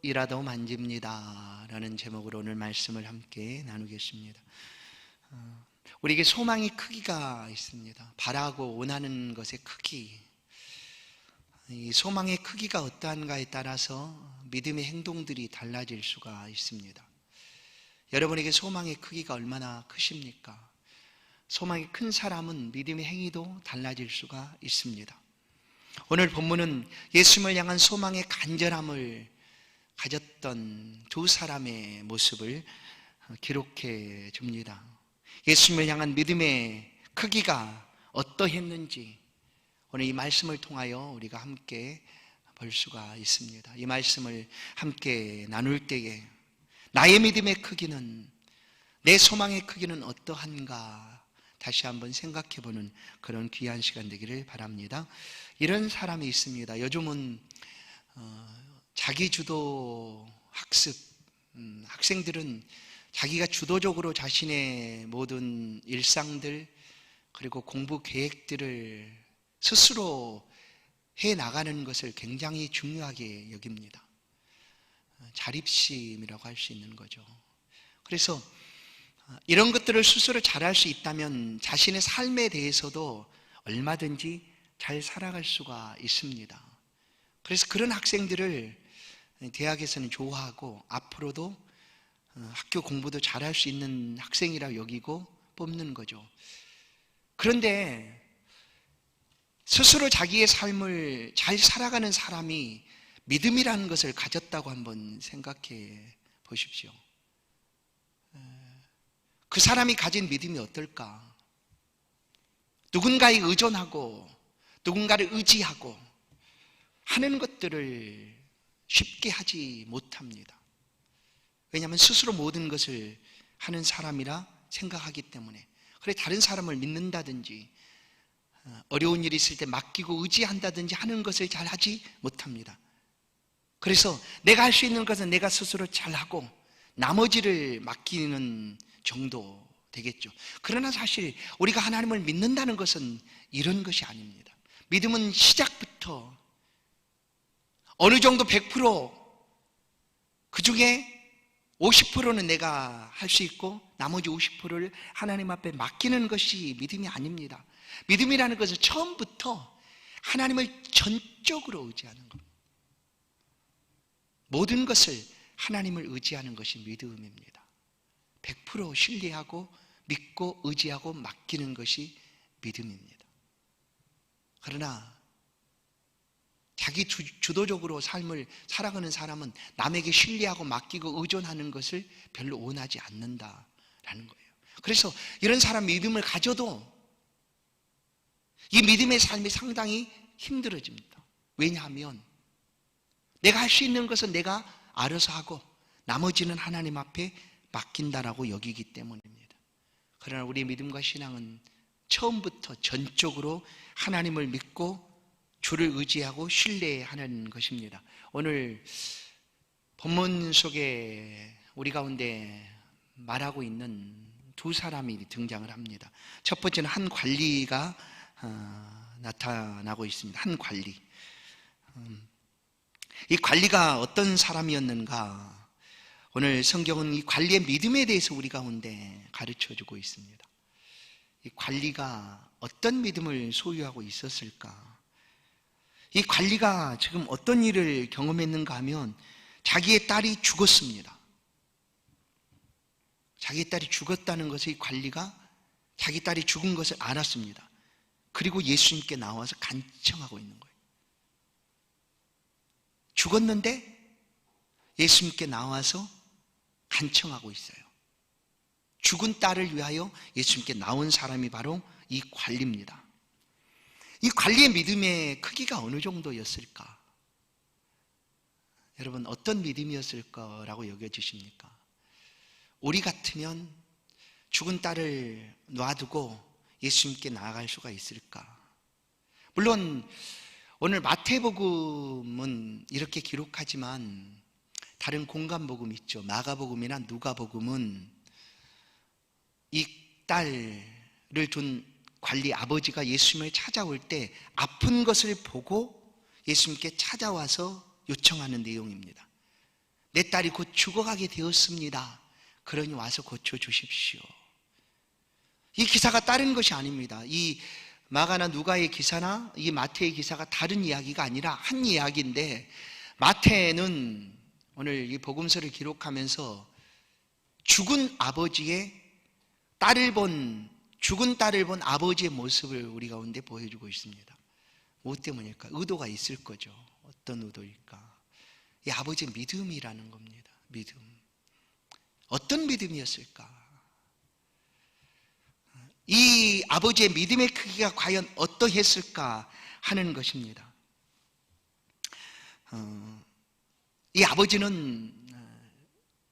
이라도 만집니다. 라는 제목으로 오늘 말씀을 함께 나누겠습니다. 어, 우리에게 소망의 크기가 있습니다. 바라고 원하는 것의 크기. 이 소망의 크기가 어떠한가에 따라서 믿음의 행동들이 달라질 수가 있습니다. 여러분에게 소망의 크기가 얼마나 크십니까? 소망이 큰 사람은 믿음의 행위도 달라질 수가 있습니다. 오늘 본문은 예수님을 향한 소망의 간절함을 가졌던 두 사람의 모습을 기록해 줍니다. 예수님을 향한 믿음의 크기가 어떠했는지 오늘 이 말씀을 통하여 우리가 함께 볼 수가 있습니다. 이 말씀을 함께 나눌 때에 나의 믿음의 크기는 내 소망의 크기는 어떠한가 다시 한번 생각해 보는 그런 귀한 시간 되기를 바랍니다. 이런 사람이 있습니다. 요즘은 어, 자기 주도 학습 음, 학생들은 자기가 주도적으로 자신의 모든 일상들 그리고 공부 계획들을 스스로 해 나가는 것을 굉장히 중요하게 여깁니다. 어, 자립심이라고 할 수 있는 거죠. 그래서 어, 이런 것들을 스스로 잘할 수 있다면 자신의 삶에 대해서도 얼마든지 잘 살아갈 수가 있습니다. 그래서 그런 학생들을 대학에서는 좋아하고 앞으로도 어, 학교 공부도 잘할 수 있는 학생이라 여기고 뽑는 거죠. 그런데 스스로 자기의 삶을 잘 살아가는 사람이 믿음이라는 것을 가졌다고 한번 생각해 보십시오. 그 사람이 가진 믿음이 어떨까? 누군가에 의존하고 누군가를 의지하고 하는 것들을 쉽게 하지 못합니다. 왜냐하면 스스로 모든 것을 하는 사람이라 생각하기 때문에. 그래, 다른 사람을 믿는다든지, 어, 어려운 일이 있을 때 맡기고 의지한다든지 하는 것을 잘 하지 못합니다. 그래서 내가 할 수 있는 것은 내가 스스로 잘하고 나머지를 맡기는 정도 되겠죠. 그러나 사실 우리가 하나님을 믿는다는 것은 이런 것이 아닙니다. 믿음은 시작부터 어느 정도 100%그 중에 50%는 내가 할 수 있고 나머지 50%를 하나님 앞에 맡기는 것이 믿음이 아닙니다. 믿음이라는 것은 처음부터 하나님을 전적으로 의지하는 것. 모든 것을 하나님을 의지하는 것이 믿음입니다. 100% 신뢰하고 믿고 의지하고 맡기는 것이 믿음입니다. 그러나 자기 주, 도적으로 삶을 살아가는 사람은 남에게 신뢰하고 맡기고 의존하는 것을 별로 원하지 않는다라는 거예요. 그래서 이런 사람 믿음을 가져도 이 믿음의 삶이 상당히 힘들어집니다. 왜냐하면 내가 할 수 있는 것은 내가 알아서 하고 나머지는 하나님 앞에 맡긴다라고 여기기 때문입니다. 그러나 우리 믿음과 신앙은 처음부터 전적으로 하나님을 믿고 주를 의지하고 신뢰하는 것입니다. 오늘 본문 속에 우리 가운데 말하고 있는 두 사람이 등장을 합니다. 첫 번째는 한 관리가 어, 나타나고 있습니다. 한 관리. 음, 이 관리가 어떤 사람이었는가? 오늘 성경은 이 관리의 믿음에 대해서 우리 가운데 가르쳐 주고 있습니다. 이 관리가 어떤 믿음을 소유하고 있었을까? 이 관리가 지금 어떤 일을 경험했는가 하면 자기의 딸이 죽었습니다. 자기 딸이 죽었다는 것을 이 관리가 자기 딸이 죽은 것을 알았습니다. 그리고 예수님께 나와서 간청하고 있는 거예요. 죽었는데 예수님께 나와서 간청하고 있어요. 죽은 딸을 위하여 예수님께 나온 사람이 바로 이 관리입니다. 이 관리의 믿음의 크기가 어느 정도였을까? 여러분, 어떤 믿음이었을 거라고 여겨지십니까? 우리 같으면 죽은 딸을 놔두고 예수님께 나아갈 수가 있을까? 물론, 오늘 마태복음은 이렇게 기록하지만 다른 공간복음 있죠. 마가복음이나 누가복음은 이 딸을 둔 관리 아버지가 예수님을 찾아올 때 아픈 것을 보고 예수님께 찾아와서 요청하는 내용입니다. 내 딸이 곧 죽어가게 되었습니다. 그러니 와서 고쳐 주십시오. 이 기사가 다른 것이 아닙니다. 이 마가나 누가의 기사나 이 마태의 기사가 다른 이야기가 아니라 한 이야기인데 마태는 오늘 이 복음서를 기록하면서 죽은 아버지의 딸을 본 죽은 딸을 본 아버지의 모습을 우리 가운데 보여주고 있습니다. 뭐 때문일까? 의도가 있을 거죠. 어떤 의도일까? 이 아버지의 믿음이라는 겁니다. 믿음. 어떤 믿음이었을까? 이 아버지의 믿음의 크기가 과연 어떠했을까 하는 것입니다. 어, 이 아버지는 어,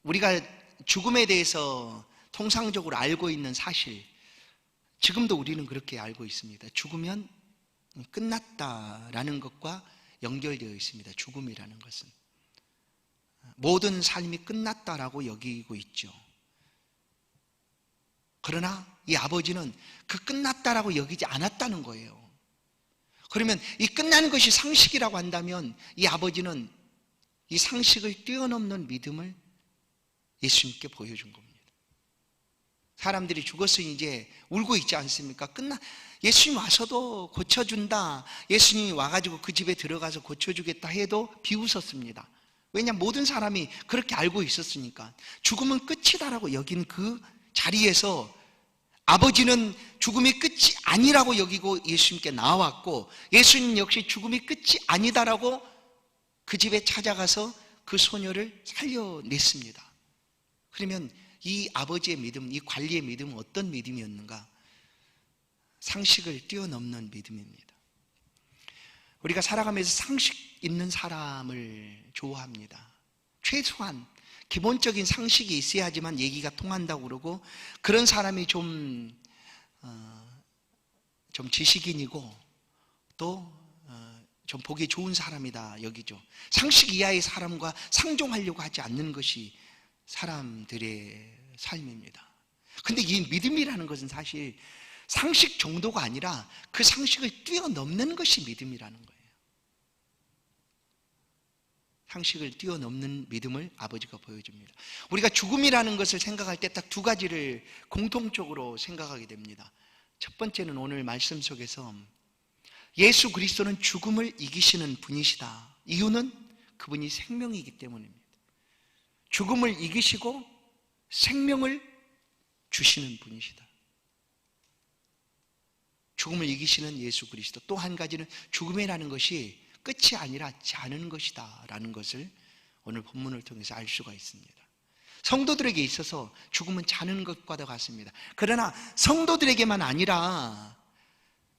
우리가 죽음에 대해서 통상적으로 알고 있는 사실, 지금도 우리는 그렇게 알고 있습니다. 죽으면 끝났다라는 것과 연결되어 있습니다. 죽음이라는 것은. 모든 삶이 끝났다라고 여기고 있죠. 그러나 이 아버지는 그 끝났다라고 여기지 않았다는 거예요. 그러면 이 끝난 것이 상식이라고 한다면 이 아버지는 이 상식을 뛰어넘는 믿음을 예수님께 보여준 겁니다. 사람들이 죽었으니 이제 울고 있지 않습니까? 끝나 예수님 와서도 고쳐준다. 예수님이 와가지고 그 집에 들어가서 고쳐주겠다 해도 비웃었습니다. 왜냐 모든 사람이 그렇게 알고 있었으니까 죽음은 끝이다라고 여긴 그 자리에서 아버지는 죽음이 끝이 아니라고 여기고 예수님께 나왔고 예수님 역시 죽음이 끝이 아니다라고 그 집에 찾아가서 그 소녀를 살려냈습니다. 그러면 이 아버지의 믿음, 이 관리의 믿음은 어떤 믿음이었는가? 상식을 뛰어넘는 믿음입니다. 우리가 살아가면서 상식 있는 사람을 좋아합니다. 최소한 기본적인 상식이 있어야지만 얘기가 통한다고 그러고 그런 사람이 좀, 어, 좀 지식인이고 또, 어, 좀 보기 좋은 사람이다 여기죠. 상식 이하의 사람과 상종하려고 하지 않는 것이 사람들의 삶입니다. 근데 이 믿음이라는 것은 사실 상식 정도가 아니라 그 상식을 뛰어넘는 것이 믿음이라는 거예요. 상식을 뛰어넘는 믿음을 아버지가 보여줍니다. 우리가 죽음이라는 것을 생각할 때 딱 두 가지를 공통적으로 생각하게 됩니다. 첫 번째는 오늘 말씀 속에서 예수 그리스도는 죽음을 이기시는 분이시다. 이유는 그분이 생명이기 때문입니다. 죽음을 이기시고 생명을 주시는 분이시다. 죽음을 이기시는 예수 그리스도. 또 한 가지는 죽음이라는 것이 끝이 아니라 자는 것이다. 라는 것을 오늘 본문을 통해서 알 수가 있습니다. 성도들에게 있어서 죽음은 자는 것과도 같습니다. 그러나 성도들에게만 아니라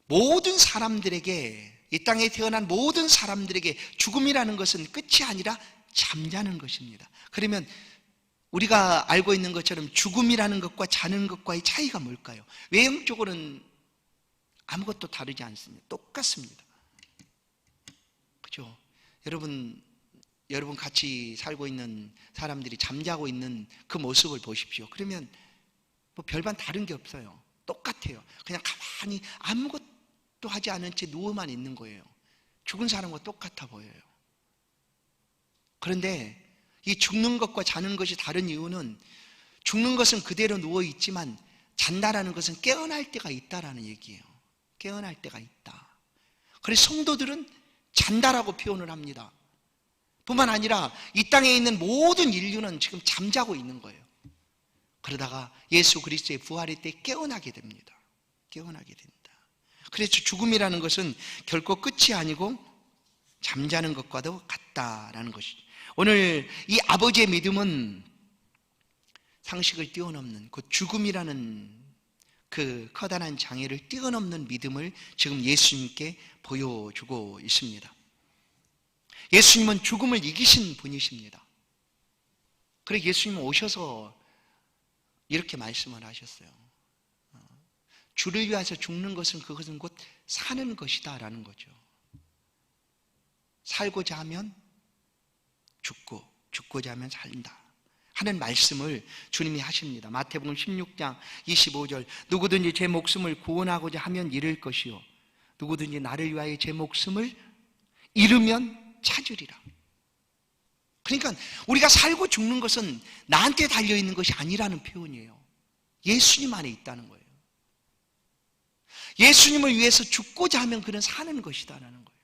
모든 사람들에게 이 땅에 태어난 모든 사람들에게 죽음이라는 것은 끝이 아니라 잠자는 것입니다. 그러면 우리가 알고 있는 것처럼 죽음이라는 것과 자는 것과의 차이가 뭘까요? 외형적으로는 아무것도 다르지 않습니다. 똑같습니다. 그죠? 여러분, 여러분 같이 살고 있는 사람들이 잠자고 있는 그 모습을 보십시오. 그러면 뭐 별반 다른 게 없어요. 똑같아요. 그냥 가만히 아무것도 하지 않은 채 누워만 있는 거예요. 죽은 사람과 똑같아 보여요. 그런데 이 죽는 것과 자는 것이 다른 이유는 죽는 것은 그대로 누워 있지만 잔다라는 것은 깨어날 때가 있다라는 얘기예요. 깨어날 때가 있다. 그래서 성도들은 잔다라고 표현을 합니다. 뿐만 아니라 이 땅에 있는 모든 인류는 지금 잠자고 있는 거예요. 그러다가 예수 그리스도의 부활의 때 깨어나게 됩니다. 깨어나게 된다. 그래서 죽음이라는 것은 결코 끝이 아니고 잠자는 것과도 같다라는 것이죠. 오늘 이 아버지의 믿음은 상식을 뛰어넘는 그 죽음이라는 그 커다란 장애를 뛰어넘는 믿음을 지금 예수님께 보여주고 있습니다. 예수님은 죽음을 이기신 분이십니다. 그래 예수님은 오셔서 이렇게 말씀을 하셨어요. 주를 위해서 죽는 것은 그것은 곧 사는 것이다 라는 거죠. 살고자 하면 죽고 죽고자 하면 살다. 하는 말씀을 주님이 하십니다. 마태복음 16장 25절 누구든지 제 목숨을 구원하고자 하면 잃을 것이요 누구든지 나를 위하여 제 목숨을 잃으면 찾으리라. 그러니까 우리가 살고 죽는 것은 나한테 달려 있는 것이 아니라는 표현이에요. 예수님 안에 있다는 거예요. 예수님을 위해서 죽고자 하면 그는 사는 것이다라는 거예요.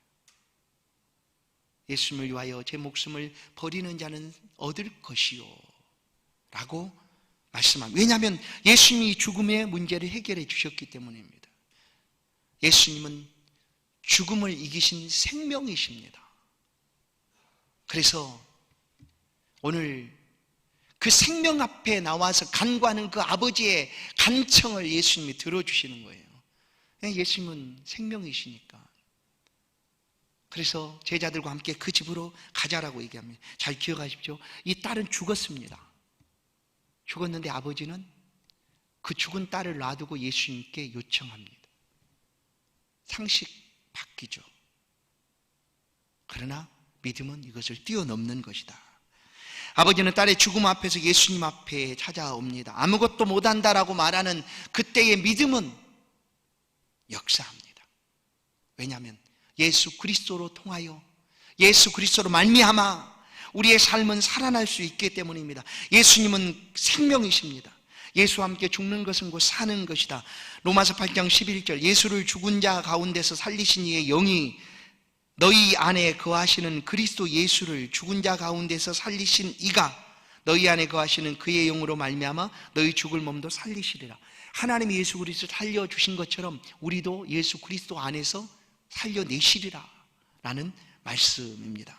예수님을 위하여 제 목숨을 버리는 자는 얻을 것이요. 라고 말씀합니다. 왜냐하면 예수님이 죽음의 문제를 해결해 주셨기 때문입니다. 예수님은 죽음을 이기신 생명이십니다. 그래서 오늘 그 생명 앞에 나와서 간구하는 그 아버지의 간청을 예수님이 들어주시는 거예요. 예수님은 생명이시니까. 그래서 제자들과 함께 그 집으로 가자라고 얘기합니다. 잘 기억하십시오. 이 딸은 죽었습니다. 죽었는데 아버지는 그 죽은 딸을 놔두고 예수님께 요청합니다. 상식 바뀌죠. 그러나 믿음은 이것을 뛰어넘는 것이다. 아버지는 딸의 죽음 앞에서 예수님 앞에 찾아옵니다. 아무것도 못한다라고 말하는 그때의 믿음은 역사합니다. 왜냐하면 예수 그리스도로 통하여 예수 그리스도로 말미암아 우리의 삶은 살아날 수 있기 때문입니다. 예수님은 생명이십니다. 예수와 함께 죽는 것은 곧 사는 것이다. 로마서 8장 11절 예수를 죽은 자 가운데서 살리신 이의 영이 너희 안에 거하시는 그리스도 예수를 죽은 자 가운데서 살리신 이가 너희 안에 거하시는 그의 영으로 말미암아 너희 죽을 몸도 살리시리라. 하나님이 예수 그리스도 살려 주신 것처럼 우리도 예수 그리스도 안에서 살려내시리라 라는 말씀입니다.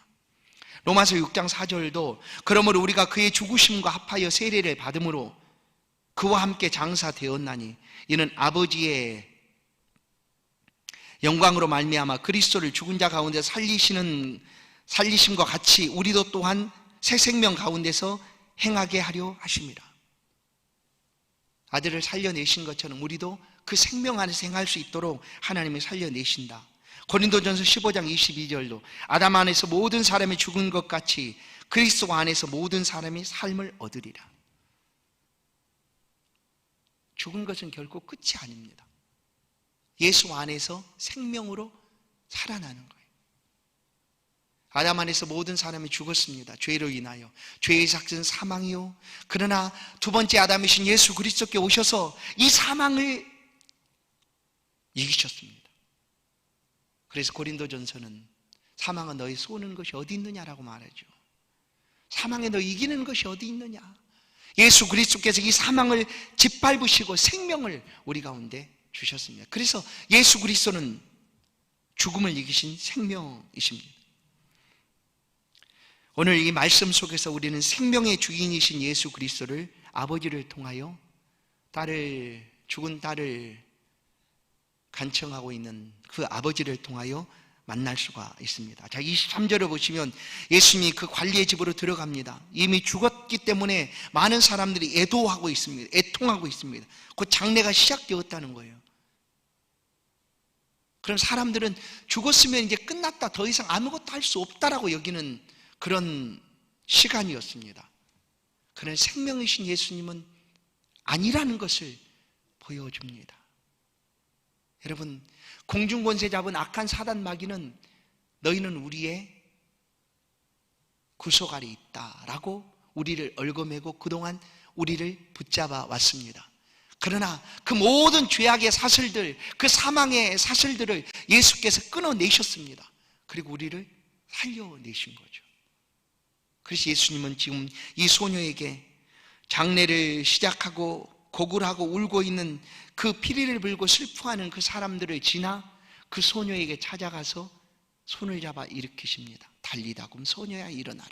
로마서 6장 4절도 그러므로 우리가 그의 죽으심과 합하여 세례를 받음으로 그와 함께 장사되었나니 이는 아버지의 영광으로 말미암아 그리스도를 죽은 자 가운데 살리시는 살리심과 같이 우리도 또한 새 생명 가운데서 행하게 하려 하십니다. 아들을 살려내신 것처럼 우리도 그 생명 안에서 행할 수 있도록 하나님이 살려내신다. 고린도전서 15장 22절도 아담 안에서 모든 사람이 죽은 것 같이 그리스도 안에서 모든 사람이 삶을 얻으리라. 죽은 것은 결코 끝이 아닙니다. 예수 안에서 생명으로 살아나는 거예요. 아담 안에서 모든 사람이 죽었습니다. 죄로 인하여. 죄의 삭은 사망이요. 그러나 두 번째 아담이신 예수 그리스도께 오셔서 이 사망을 이기셨습니다. 그래서 고린도전서는 사망은 너희 쏘는 것이 어디 있느냐라고 말하죠. 사망에 너 이기는 것이 어디 있느냐? 예수 그리스도께서 이 사망을 짓밟으시고 생명을 우리 가운데 주셨습니다. 그래서 예수 그리스도는 죽음을 이기신 생명이십니다. 오늘 이 말씀 속에서 우리는 생명의 주인이신 예수 그리스도를 아버지를 통하여 딸을 죽은 딸을 간청하고 있는 그 아버지를 통하여 만날 수가 있습니다. 자, 23절을 보시면 예수님이 그 관리의 집으로 들어갑니다. 이미 죽었기 때문에 많은 사람들이 애도하고 있습니다. 애통하고 있습니다. 그 장례가 시작되었다는 거예요. 그럼 사람들은 죽었으면 이제 끝났다. 더 이상 아무것도 할 수 없다라고 여기는 그런 시간이었습니다. 그런 생명이신 예수님은 아니라는 것을 보여줍니다. 여러분, 공중권세 잡은 악한 사단 마귀는 너희는 우리의 구속 아래 있다라고 우리를 얽어매고 그동안 우리를 붙잡아 왔습니다. 그러나 그 모든 죄악의 사슬들, 그 사망의 사슬들을 예수께서 끊어내셨습니다. 그리고 우리를 살려내신 거죠. 그래서 예수님은 지금 이 소녀에게 장례를 시작하고 고굴하고 울고 있는 그 피리를 불고 슬퍼하는 그 사람들을 지나 그 소녀에게 찾아가서 손을 잡아 일으키십니다. 달리다금 소녀야 일어나라.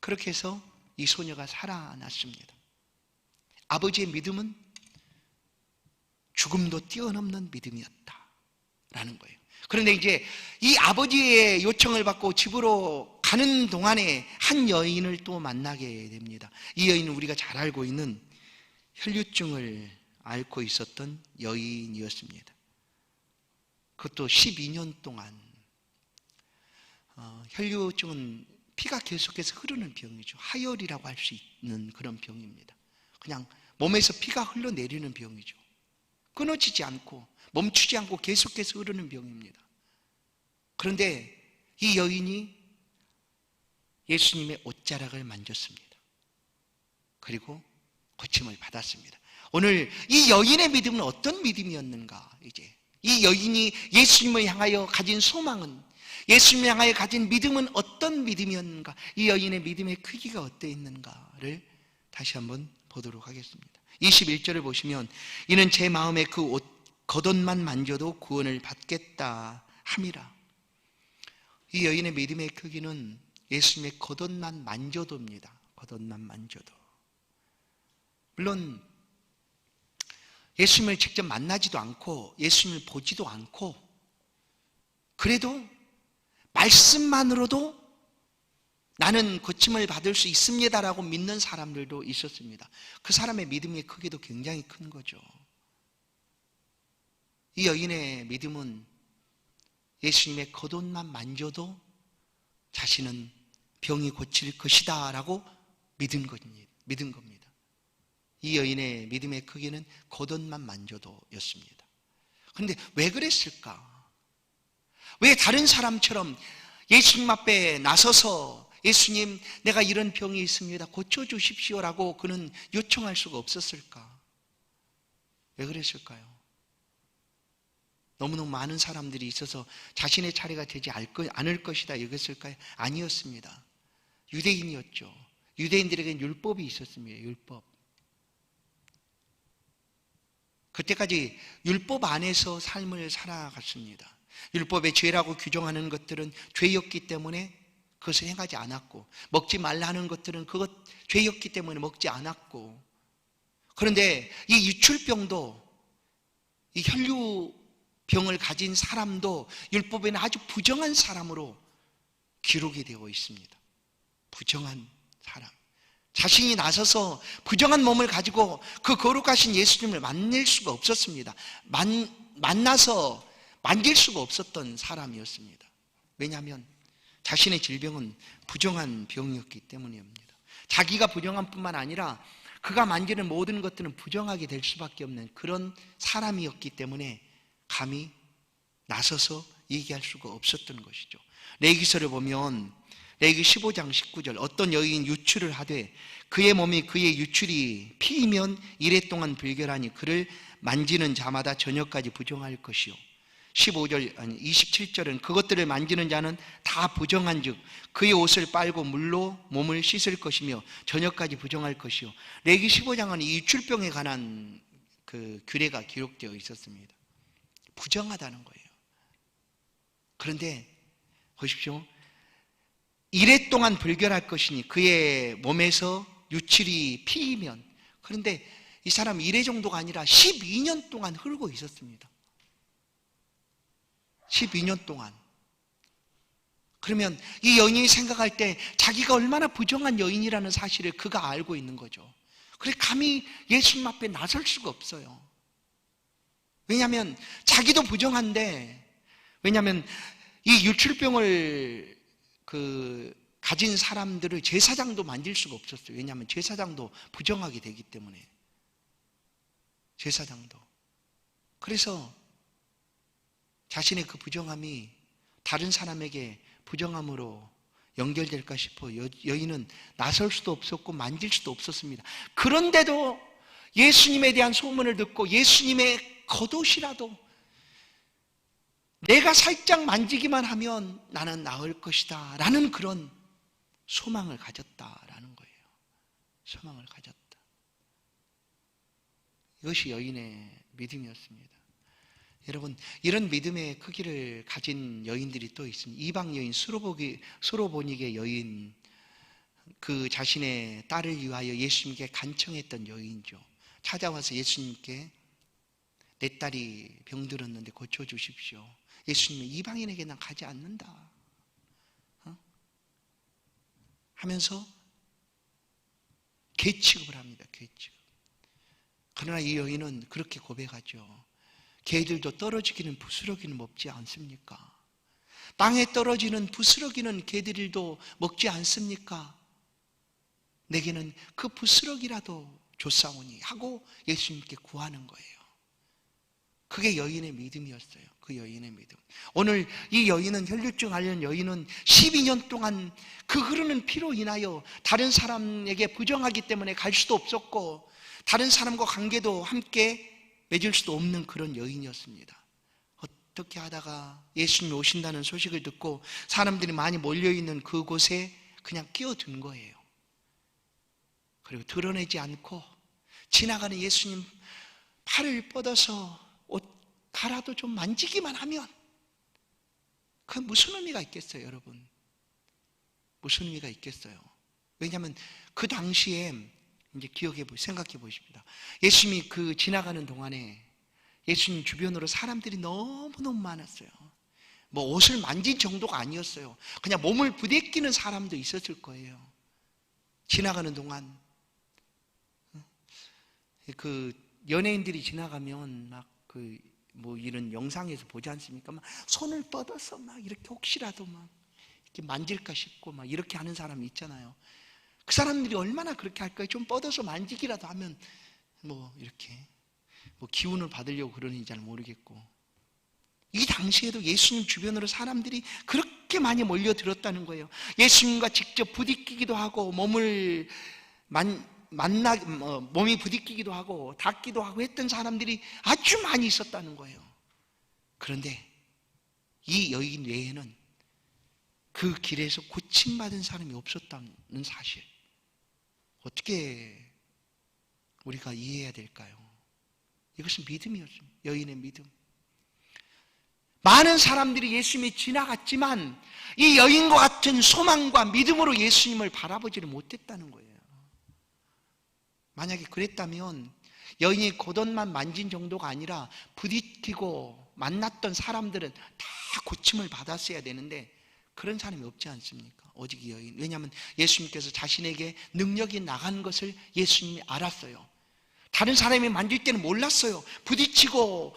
그렇게 해서 이 소녀가 살아났습니다. 아버지의 믿음은 죽음도 뛰어넘는 믿음이었다. 라는 거예요. 그런데 이제 이 아버지의 요청을 받고 집으로 가는 동안에 한 여인을 또 만나게 됩니다. 이 여인은 우리가 잘 알고 있는 혈류증을 앓고 있었던 여인이었습니다. 그것도 12년 동안 어, 혈류증은 피가 계속해서 흐르는 병이죠. 하열이라고 할 수 있는 그런 병입니다. 그냥 몸에서 피가 흘러내리는 병이죠. 끊어지지 않고 멈추지 않고 계속해서 흐르는 병입니다. 그런데 이 여인이 예수님의 옷자락을 만졌습니다. 그리고 고침을 받았습니다. 오늘 이 여인의 믿음은 어떤 믿음이었는가? 이제 이 여인이 예수님을 향하여 가진 소망은 예수님을 향하여 가진 믿음은 어떤 믿음이었는가? 이 여인의 믿음의 크기가 어떠했는가를 다시 한번 보도록 하겠습니다. 21절을 보시면 이는 제 마음에 그 옷 겉옷만 만져도 구원을 받겠다 함이라. 이 여인의 믿음의 크기는 예수님의 겉옷만 만져도입니다. 겉옷만 만져도. 물론 예수님을 직접 만나지도 않고 예수님을 보지도 않고 그래도 말씀만으로도 나는 고침을 받을 수 있습니다라고 믿는 사람들도 있었습니다. 그 사람의 믿음의 크기도 굉장히 큰 거죠. 이 여인의 믿음은 예수님의 겉옷만 만져도 자신은 병이 고칠 것이다 라고 믿은 겁니다. 믿은 겁니다. 이 여인의 믿음의 크기는 겉옷만 만져도 였습니다. 그런데 왜 그랬을까? 왜 다른 사람처럼 예수님 앞에 나서서 예수님 내가 이런 병이 있습니다. 고쳐주십시오라고 그는 요청할 수가 없었을까? 왜 그랬을까요? 너무너무 많은 사람들이 있어서 자신의 차례가 되지 않을 것이다 여겼을까요? 아니었습니다. 유대인이었죠. 유대인들에게는 율법이 있었습니다. 율법. 그때까지 율법 안에서 삶을 살아갔습니다. 율법의 죄라고 규정하는 것들은 죄였기 때문에 그것을 행하지 않았고, 먹지 말라 하는 것들은 그것 죄였기 때문에 먹지 않았고, 그런데 이 유출병도, 이 혈류병을 가진 사람도 율법에는 아주 부정한 사람으로 기록이 되어 있습니다. 부정한 사람. 자신이 나서서 부정한 몸을 가지고 그 거룩하신 예수님을 만날 수가 없었습니다. 만, 만나서 만질 수가 없었던 사람이었습니다. 왜냐하면 자신의 질병은 부정한 병이었기 때문입니다. 자기가 부정한 뿐만 아니라 그가 만지는 모든 것들은 부정하게 될 수밖에 없는 그런 사람이었기 때문에 감히 나서서 얘기할 수가 없었던 것이죠. 레기서를 보면 레기 15장 19절 어떤 여인 유출을 하되 그의 몸이 그의 유출이 피이면 이래 동안 불결하니 그를 만지는 자마다 저녁까지 부정할 것이요 15절 아니 27절은 그것들을 만지는 자는 다 부정한즉 그의 옷을 빨고 물로 몸을 씻을 것이며 저녁까지 부정할 것이요 레기 15장은 이 유출병에 관한 그 규례가 기록되어 있었습니다. 부정하다는 거예요. 그런데 보십시오. 이래 동안 불결할 것이니 그의 몸에서 유출이 피이면 그런데 이 사람 이래 정도가 아니라 12년 동안 흐르고 있었습니다. 12년 동안. 그러면 이 여인이 생각할 때 자기가 얼마나 부정한 여인이라는 사실을 그가 알고 있는 거죠. 그래 감히 예수님 앞에 나설 수가 없어요. 왜냐하면 자기도 부정한데 왜냐하면 이 유출병을 그 가진 사람들을 제사장도 만질 수가 없었어요. 왜냐하면 제사장도 부정하게 되기 때문에. 제사장도. 그래서 자신의 그 부정함이 다른 사람에게 부정함으로 연결될까 싶어 여, 여인은 나설 수도 없었고 만질 수도 없었습니다. 그런데도 예수님에 대한 소문을 듣고 예수님의 겉옷이라도 내가 살짝 만지기만 하면 나는 나을 것이다. 라는 그런 소망을 가졌다라는 거예요. 소망을 가졌다. 이것이 여인의 믿음이었습니다. 여러분, 이런 믿음의 크기를 가진 여인들이 또 있습니다. 이방 여인, 수로보기, 수로보닉의 여인, 그 자신의 딸을 위하여 예수님께 간청했던 여인이죠. 찾아와서 예수님께 내 딸이 병들었는데 고쳐주십시오. 예수님은 이방인에게 난 가지 않는다. 어? 하면서 개취급을 합니다. 개취급. 그러나 이 여인은 그렇게 고백하죠. 개들도 떨어지기는 부스러기는 먹지 않습니까? 땅에 떨어지는 부스러기는 개들도 먹지 않습니까? 내게는 그 부스러기라도 조사오니 하고 예수님께 구하는 거예요. 그게 여인의 믿음이었어요. 그 여인의 믿음. 오늘 이 여인은 혈류증 앓는 여인은 12년 동안 그 흐르는 피로 인하여 다른 사람에게 부정하기 때문에 갈 수도 없었고 다른 사람과 관계도 함께 맺을 수도 없는 그런 여인이었습니다. 어떻게 하다가 예수님이 오신다는 소식을 듣고 사람들이 많이 몰려있는 그곳에 그냥 끼어든 거예요. 그리고 드러내지 않고 지나가는 예수님 팔을 뻗어서 옷 갈아도 좀 만지기만 하면 그 무슨 의미가 있겠어요, 여러분? 무슨 의미가 있겠어요? 왜냐하면 그 당시에 이제 기억해 보, 생각해 보십니다. 예수님이 그 지나가는 동안에 예수님 주변으로 사람들이 너무너무 많았어요. 뭐 옷을 만진 정도가 아니었어요. 그냥 몸을 부대끼는 사람도 있었을 거예요. 지나가는 동안 그 연예인들이 지나가면 막 그 뭐 이런 영상에서 보지 않습니까? 막 손을 뻗어서 막 이렇게 혹시라도 막 이렇게 만질까 싶고 막 이렇게 하는 사람이 있잖아요. 그 사람들이 얼마나 그렇게 할까요? 좀 뻗어서 만지기라도 하면 뭐 이렇게 뭐 기운을 받으려고 그러는지 잘 모르겠고 이 당시에도 예수님 주변으로 사람들이 그렇게 많이 몰려들었다는 거예요. 예수님과 직접 부딪히기도 하고 몸을 만, 만나 뭐, 몸이 부딪히기도 하고 닿기도 하고 했던 사람들이 아주 많이 있었다는 거예요. 그런데 이 여인 외에는 그 길에서 고침받은 사람이 없었다는 사실. 어떻게 우리가 이해해야 될까요? 이것은 믿음이었습니다. 여인의 믿음. 많은 사람들이 예수님이 지나갔지만 이 여인과 같은 소망과 믿음으로 예수님을 바라보지를 못했다는 거예요. 만약에 그랬다면 여인이 겉옷만 만진 정도가 아니라 부딪히고 만났던 사람들은 다 고침을 받았어야 되는데 그런 사람이 없지 않습니까? 오직 이 여인. 왜냐하면 예수님께서 자신에게 능력이 나간 것을 예수님이 알았어요. 다른 사람이 만질 때는 몰랐어요. 부딪히고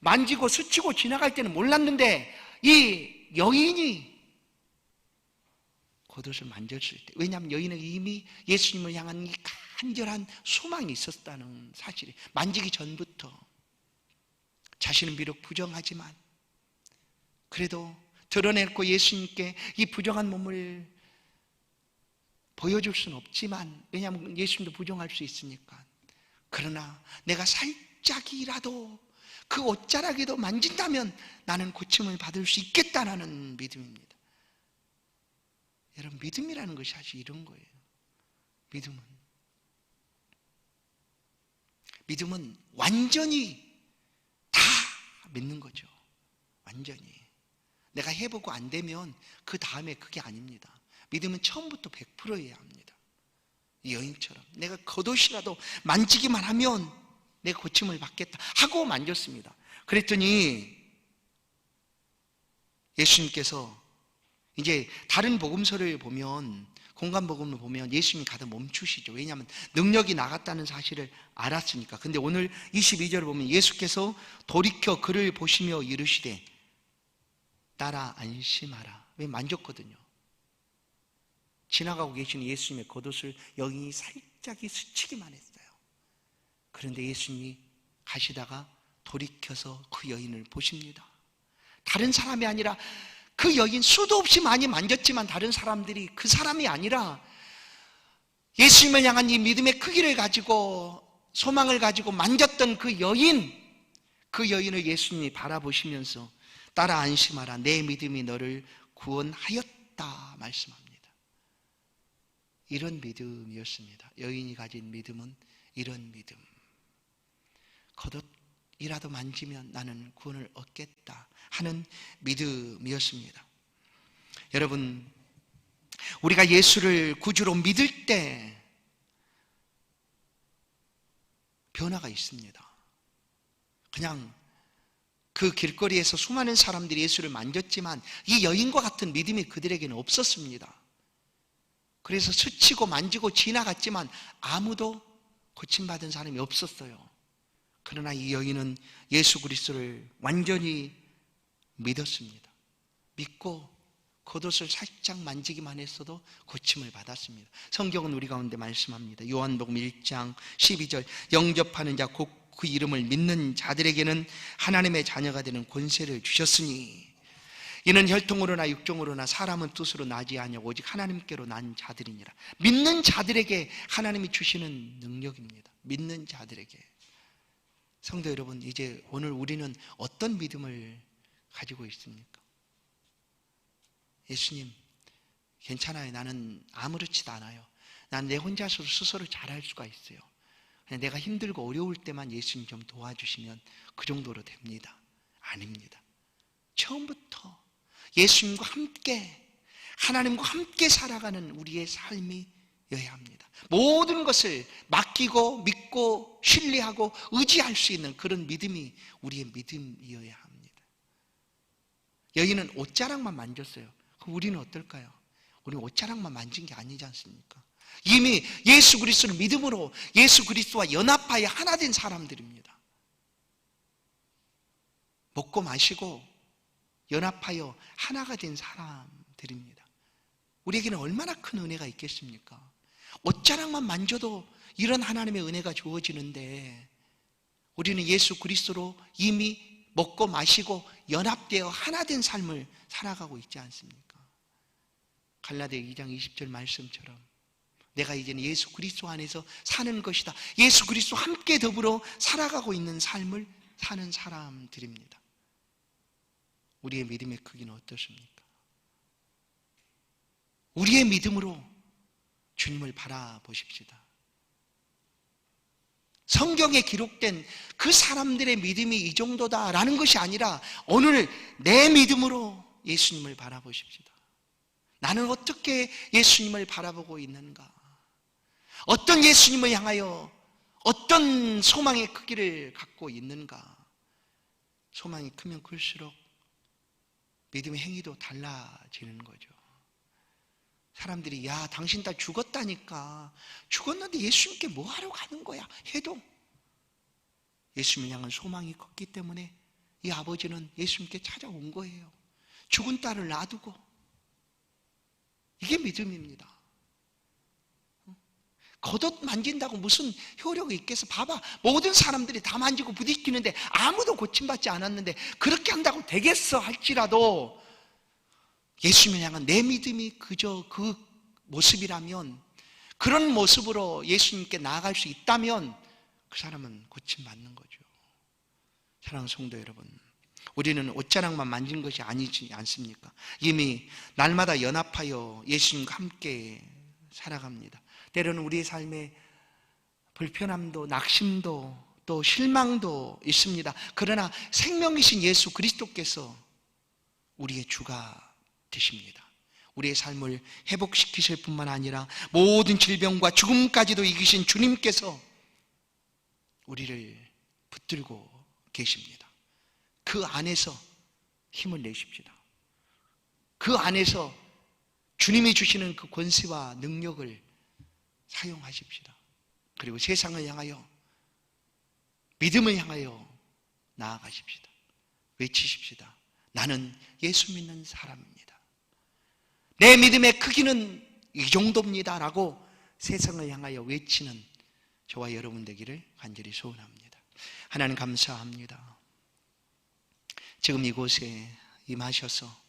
만지고 스치고 지나갈 때는 몰랐는데 이 여인이 겉옷을 만졌을 때 왜냐하면 여인은 이미 예수님을 향한 이 간절한 소망이 있었다는 사실이 만지기 전부터 자신은 비록 부정하지만 그래도 드러내고 예수님께 이 부정한 몸을 보여줄 수는 없지만 왜냐하면 예수님도 부정할 수 있으니까 그러나 내가 살짝이라도 그 옷자락에도 만진다면 나는 고침을 받을 수 있겠다라는 믿음입니다. 여러분 믿음이라는 것이 사실 이런 거예요. 믿음은 믿음은 완전히 다 믿는 거죠. 완전히. 내가 해보고 안 되면 그 다음에 그게 아닙니다. 믿음은 처음부터 100%여야 합니다. 이 여인처럼. 내가 겉옷이라도 만지기만 하면 내 고침을 받겠다 하고 만졌습니다. 그랬더니 예수님께서 이제 다른 복음서를 보면 공간 복음을 보면 예수님이 가다 멈추시죠. 왜냐하면 능력이 나갔다는 사실을 알았으니까. 근데 오늘 22절을 보면 예수께서 돌이켜 그를 보시며 이르시되 따라 안심하라. 왜 만졌거든요. 지나가고 계시는 예수님의 겉옷을 여인이 살짝이 스치기만 했어요. 그런데 예수님이 가시다가 돌이켜서 그 여인을 보십니다. 다른 사람이 아니라 그 여인 수도 없이 많이 만졌지만 다른 사람들이 그 사람이 아니라 예수님을 향한 이 믿음의 크기를 가지고 소망을 가지고 만졌던 그 여인, 그 여인을 예수님이 바라보시면서 따라 안심하라. 내 믿음이 너를 구원하였다. 말씀합니다. 이런 믿음이었습니다. 여인이 가진 믿음은 이런 믿음. 겉옷 이라도 만지면 나는 구원을 얻겠다. 하는 믿음이었습니다. 여러분, 우리가 예수를 구주로 믿을 때 변화가 있습니다. 그냥 그 길거리에서 수많은 사람들이 예수를 만졌지만 이 여인과 같은 믿음이 그들에게는 없었습니다. 그래서 스치고 만지고 지나갔지만 아무도 고침받은 사람이 없었어요. 그러나 이 여인은 예수 그리스도를 완전히 믿었습니다. 믿고 겉옷을 살짝 만지기만 했어도 고침을 받았습니다. 성경은 우리 가운데 말씀합니다. 요한복음 1장 12절 영접하는 자 곧 그 이름을 믿는 자들에게는 하나님의 자녀가 되는 권세를 주셨으니 이는 혈통으로나 육종으로나 사람은 뜻으로 나지 아니하고 오직 하나님께로 난 자들이니라. 믿는 자들에게 하나님이 주시는 능력입니다. 믿는 자들에게. 성도 여러분, 이제 오늘 우리는 어떤 믿음을 가지고 있습니까? 예수님, 괜찮아요. 나는 아무렇지도 않아요. 난 내 혼자서 스스로 잘할 수가 있어요. 그냥 내가 힘들고 어려울 때만 예수님 좀 도와주시면 그 정도로 됩니다. 아닙니다. 처음부터 예수님과 함께 하나님과 함께 살아가는 우리의 삶이 여야 합니다. 모든 것을 맡기고 믿고 신뢰하고 의지할 수 있는 그런 믿음이 우리의 믿음이어야 합니다. 여인은 옷자락만 만졌어요. 우리는 어떨까요? 우리는 옷자락만 만진 게 아니지 않습니까? 이미 예수 그리스도를 믿음으로 예수 그리스도와 연합하여 하나 된 사람들입니다. 먹고 마시고 연합하여 하나가 된 사람들입니다. 우리에게는 얼마나 큰 은혜가 있겠습니까? 옷자락만 만져도 이런 하나님의 은혜가 주어지는데 우리는 예수 그리스도로 이미 먹고 마시고 연합되어 하나 된 삶을 살아가고 있지 않습니까? 갈라데 2장 20절 말씀처럼 내가 이제는 예수 그리스도 안에서 사는 것이다. 예수 그리스도 함께 더불어 살아가고 있는 삶을 사는 사람들입니다. 우리의 믿음의 크기는 어떻습니까? 우리의 믿음으로 주님을 바라보십시다. 성경에 기록된 그 사람들의 믿음이 이 정도다라는 것이 아니라 오늘 내 믿음으로 예수님을 바라보십시다. 나는 어떻게 예수님을 바라보고 있는가? 어떤 예수님을 향하여 어떤 소망의 크기를 갖고 있는가? 소망이 크면 클수록 믿음의 행위도 달라지는 거죠. 사람들이 야 당신 다 죽었다니까 죽었는데 예수님께 뭐 하러 가는 거야 해도 예수님을 향한 소망이 컸기 때문에 이 아버지는 예수님께 찾아온 거예요. 죽은 딸을 놔두고 이게 믿음입니다. 겉옷 만진다고 무슨 효력이 있겠어? 봐봐. 모든 사람들이 다 만지고 부딪히는데 아무도 고침받지 않았는데 그렇게 한다고 되겠어 할지라도 예수님을 향한 내 믿음이 그저 그 모습이라면 그런 모습으로 예수님께 나아갈 수 있다면 그 사람은 고침 받는 거죠. 사랑하는 성도 여러분. 우리는 옷자락만 만진 것이 아니지 않습니까? 이미 날마다 연합하여 예수님과 함께 살아갑니다. 때로는 우리의 삶에 불편함도 낙심도 또 실망도 있습니다. 그러나 생명이신 예수 그리스도께서 우리의 주가 되십니다. 우리의 삶을 회복시키실 뿐만 아니라 모든 질병과 죽음까지도 이기신 주님께서 우리를 붙들고 계십니다. 그 안에서 힘을 내십시다. 그 안에서 주님이 주시는 그 권세와 능력을 사용하십시다. 그리고 세상을 향하여 믿음을 향하여 나아가십시다. 외치십시다. 나는 예수 믿는 사람입니다. 내 믿음의 크기는 이 정도입니다. 라고 세상을 향하여 외치는 저와 여러분 되기를 간절히 소원합니다. 하나님 감사합니다. 지금 이곳에 임하셔서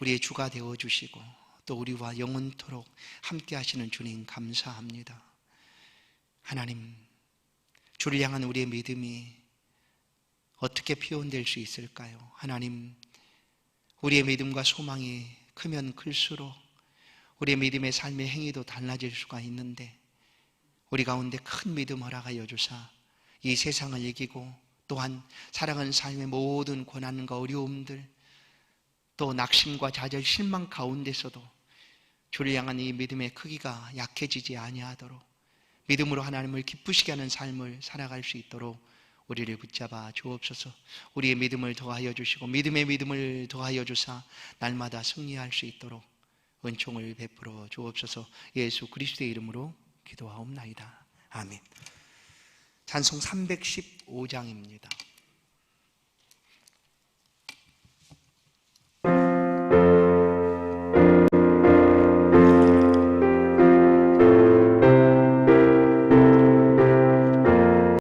우리의 주가 되어 주시고 또 우리와 영원토록 함께 하시는 주님 감사합니다. 하나님, 주를 향한 우리의 믿음이 어떻게 표현될 수 있을까요? 하나님, 우리의 믿음과 소망이 크면 클수록 우리의 믿음의 삶의 행위도 달라질 수가 있는데 우리 가운데 큰 믿음 허락하 여 주사 이 세상을 이기고 또한 사랑하는 삶의 모든 고난과 어려움들 또 낙심과 좌절 실망 가운데서도 주를 향한 이 믿음의 크기가 약해지지 아니하도록 믿음으로 하나님을 기쁘시게 하는 삶을 살아갈 수 있도록 우리를 붙잡아 주옵소서. 우리의 믿음을 더하여 주시고 믿음의 믿음을 더하여 주사 날마다 승리할 수 있도록 은총을 베풀어 주옵소서. 예수 그리스도의 이름으로 기도하옵나이다. 아멘. 찬송 315장입니다.